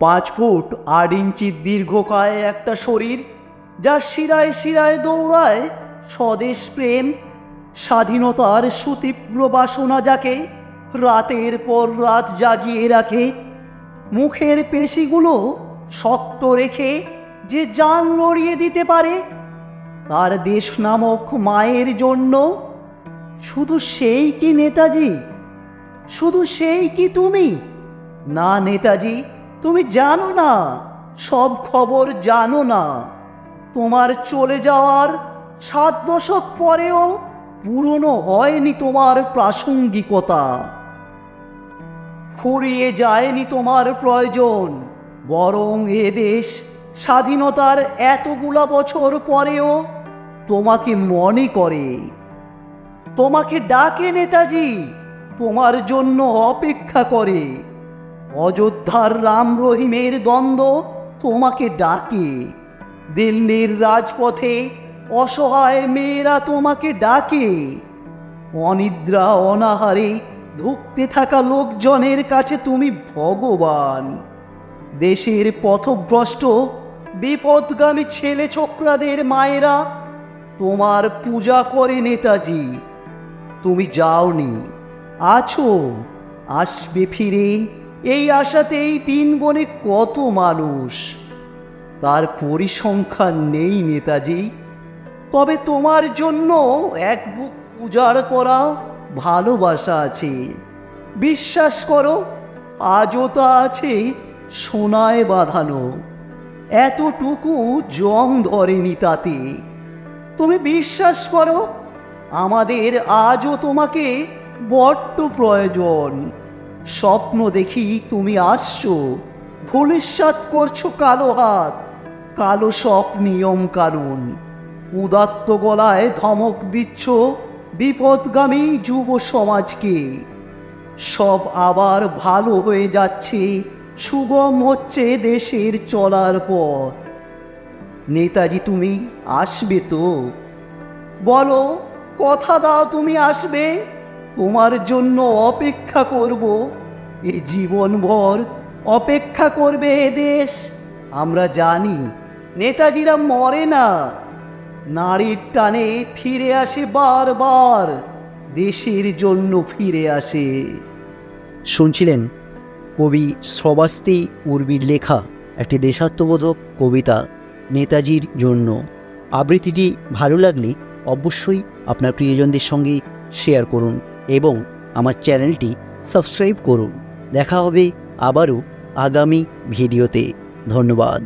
পাঁচ ফুট আট ইঞ্চির দীর্ঘকায় একটা শরীর, যা শিরায় শিরায় দৌড়ায় স্বদেশ প্রেম, স্বাধীনতার সুতীব্র বাসনা যাকে রাতের পর রাত জাগিয়ে রাখে। মুখের পেশিগুলো শক্ত রেখে যে জান লড়িয়ে দিতে পারে, তার দেশ নামক মায়ের জন্য। শুধু সেই কি নেতাজি? শুধু সেই কি তুমি? না নেতাজি তুমি জানো না, সব খবর জানো না। তোমার চলে যাওয়ার সাত দশক পরেও পুরনো হয়নি তোমার প্রাসঙ্গিকতা। ফুরিয়ে যায়নি তোমার প্রয়োজন, বরং এ দেশ স্বাধীনতার এতগুলা বছর পরেও তোমাকে মনে করে। তোমাকে ডাকে নেতাজি, তোমার জন্য অপেক্ষা করে। অযোধ্যার রাম রহিমের দ্বন্দ্ব তোমাকে ডাকে। দিল্লির রাজপথে অসহায় মেয়েরা তোমাকে ডাকে। অনিদ্রা, অনাহারে ধুঁকতে থাকা লোকজনের কাছে তুমি ভগবান। দেশের পথভ্রষ্ট, বিপদগামী ছেলে ছোকরাদের মায়েরা তোমার পূজা করে নেতাজি। তুমি যাওনি, আছো, আসবে ফিরে এই আশাতেই তিন বনে কত মানুষ? তার পরিসংখ্যান নেই নেতাজি। তবে তোমার জন্য এক বুক পূজার করা ভালোবাসা আছে। বিশ্বাস করো, আজও তা আছে সোনায় বাঁধানো। এতটুকু জং ধরেনি তাতে। তুমি বিশ্বাস করো, আমাদের আজও তোমাকে বড্ড প্রয়োজন। স্বপ্ন দেখি তুমি আসছো। ধূলিসাৎ করছ কালো হাত। কালো সব নিয়ম কানুন। উদাত্ত গলায় ধমক দিচ্ছ বিপদগামী যুব সমাজকে। সব আবার ভালো হয়ে যাচ্ছে, সুগম হচ্ছে দেশের চলার পথ। নেতাজি তুমি আসবে তো? বলো, কথা দাও তুমি আসবে? তোমার জন্য অপেক্ষা করব। এ জীবনভর অপেক্ষা করবে এ দেশ। আমরা জানি নেতাজিরা মরে না। নারীর টানে ফিরে আসে বারবার। দেশের জন্য ফিরে আসে। শুনছিলেন কবি শ্রবাস্তি উর্বির লেখা একটি দেশাত্মবোধক কবিতা নেতাজির জন্য। আবৃত্তিটি ভালো লাগলে অবশ্যই আপনার প্রিয়জনদের সঙ্গে শেয়ার করুন। এবং আমার চ্যানেলটি সাবস্ক্রাইব করুন। দেখা হবে আবারও আগামী ভিডিওতে। ধন্যবাদ।